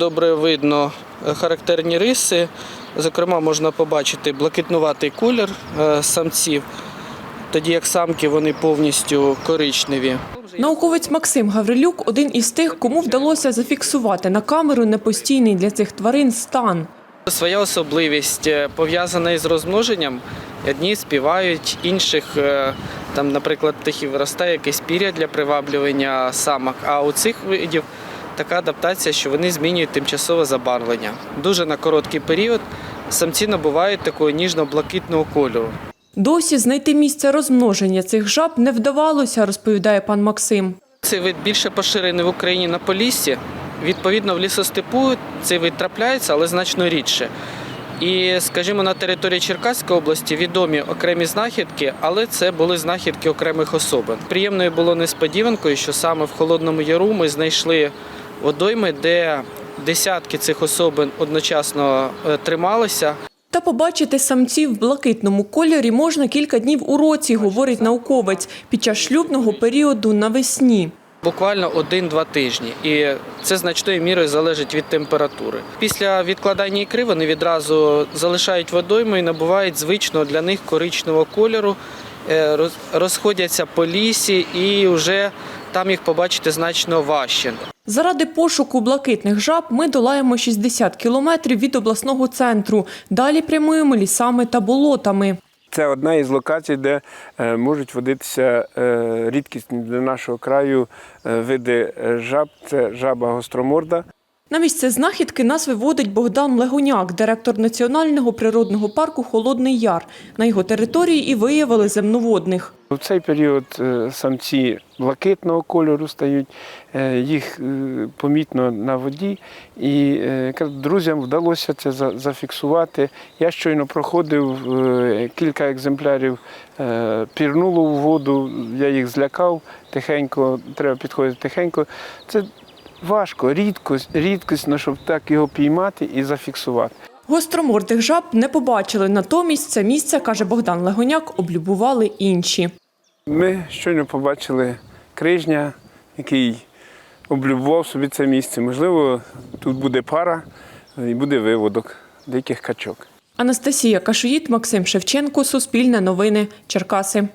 Добре видно е, характерні риси. Зокрема, можна побачити блакитнуватий колір е, самців, тоді як самки вони повністю коричневі. Науковець Максим Гаврилюк один із тих, кому вдалося зафіксувати на камеру непостійний для цих тварин стан. Своя особливість е, пов'язана із розмноженням. Одні співають, інших, там, наприклад, птахів виростає якесь пір'я для приваблювання самок. А у цих видів така адаптація, що вони змінюють тимчасове забарвлення. Дуже на короткий період самці набувають такого ніжно-блакитного кольору. Досі знайти місце розмноження цих жаб не вдавалося, розповідає пан Максим. Цей вид більше поширений в Україні на Поліссі. Відповідно, в лісостепу цей вид трапляється, але значно рідше. І, скажімо, на території Черкаської області відомі окремі знахідки, але це були знахідки окремих особин. Приємною було несподіванкою, що саме в Холодному Яру ми знайшли водойми, де десятки цих особин одночасно е, трималися. Та побачити самців в блакитному кольорі можна кілька днів у році, говорить науковець, під час шлюбного періоду навесні. Буквально один-два тижні, і це значною мірою залежить від температури. Після відкладання ікри вони відразу залишають водойму і набувають звичного для них коричневого кольору, е, розходяться по лісі, і вже там їх побачити значно важче. Заради пошуку блакитних жаб ми долаємо 60 кілометрів від обласного центру. Далі прямуємо лісами та болотами. Це одна із локацій, де е, можуть водитися е, рідкісні для нашого краю е, види жаб. Це жаба гостроморда. На місце знахідки нас виводить Богдан Легоняк, директор Національного природного парку Холодний Яр. На його території і виявили земноводних. У цей період е, самці блакитного кольору стають, е, їх е, помітно на воді. І друзям вдалося це зафіксувати. Я щойно проходив кілька екземплярів, пірнуло у воду, я їх злякав тихенько, треба підходити тихенько. Це важко, рідкость, рідкісно, щоб так його піймати і зафіксувати. Гостромордих жаб не побачили. Натомість це місце, каже Богдан Легоняк, облюбували інші. Ми щойно побачили крижня, який облюбував собі це місце. Можливо, тут буде пара і буде виводок диких качок. Анастасія Кашуїт, Максим Шевченко, Суспільне новини, Черкаси.